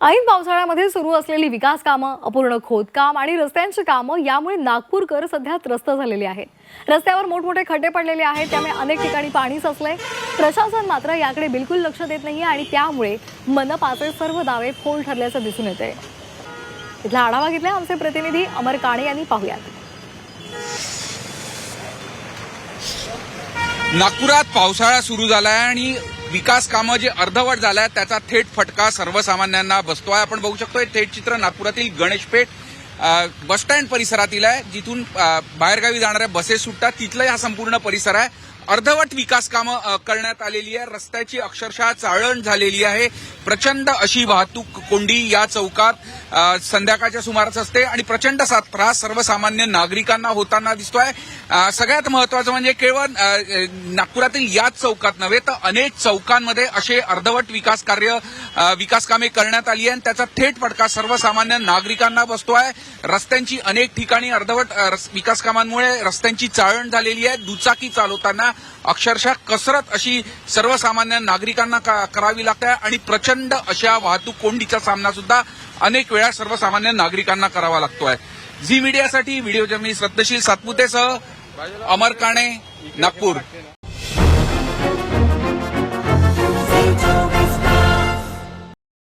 ऐन पावसाळ्यामध्ये सुरू असलेली विकास कामं अपूर्ण खोदकाम आणि रस्त्यांची कामं यामुळे नागपूरकर सध्या त्रस्त झालेले आहेत. रस्त्यावर मोठमोठे खड्डे पडलेले आहेत त्यामुळे अनेक ठिकाणी पाणी साचलंय. प्रशासन मात्र याकडे बिलकुल लक्ष देत नाही आणि त्यामुळे मनपाचे सर्व दावे फोल ठरल्याचं दिसून येते इथला आढावा घेतलाय आमचे प्रतिनिधी अमर काणे यांनी पाहूयात. नागपुरात पावसाळा सुरू झालाय आणि विकास कामं जे अर्धवट झालाय त्याचा थेट फटका सर्वसामान्यांना बसतोय आपण बघू शकतो हे थेट चित्र नागपुरातील गणेशपेठ बस बसस्टँड परिसरातील आहे. जिथून बाहेरगावी जाणाऱ्या बसेस सुटतात. तिथलाही हा संपूर्ण परिसर आहे. अर्धवट विकास कामं करण्यात आलेली आहे. रस्त्याची अक्षरशः चाळण झालेली आहे. प्रचंड अशी वाहतूक कोंडी या चौकात संध्याकाळच्या सुमारास असते आणि प्रचंड त्रास सर्वसामान्य नागरिकांना होताना दिसतोय. सगळ्यात महत्वाचं म्हणजे केवळ नागपुरातील याच चौकात नव्हे तर अनेक चौकांमध्ये असे अर्धवट विकास कार्य विकास कामे करण्यात आली आहे आणि त्याचा थेट फटका सर्वसामान्य नागरिकांना बसतो आहे रस्त्यांची अनेक ठिकाणी अर्धवट विकास कामांमुळे रस्त्यांची चाळण झालेली आहे. दुचाकी चालवताना अक्षरशः कसरत अशी सर्वसामान्य नागरिकांना करावी लागते आणि प्रचंड अशा वाहतूक कोंडीचा सामना सुद्धा अनेक वेळा सर्वसामान्य नागरिकांना करावा लागतोय. झी मीडियासाठी व्हिडिओ जर्नलिस्ट रत्नशील सातपुतेसह अमर काणे नागपूर.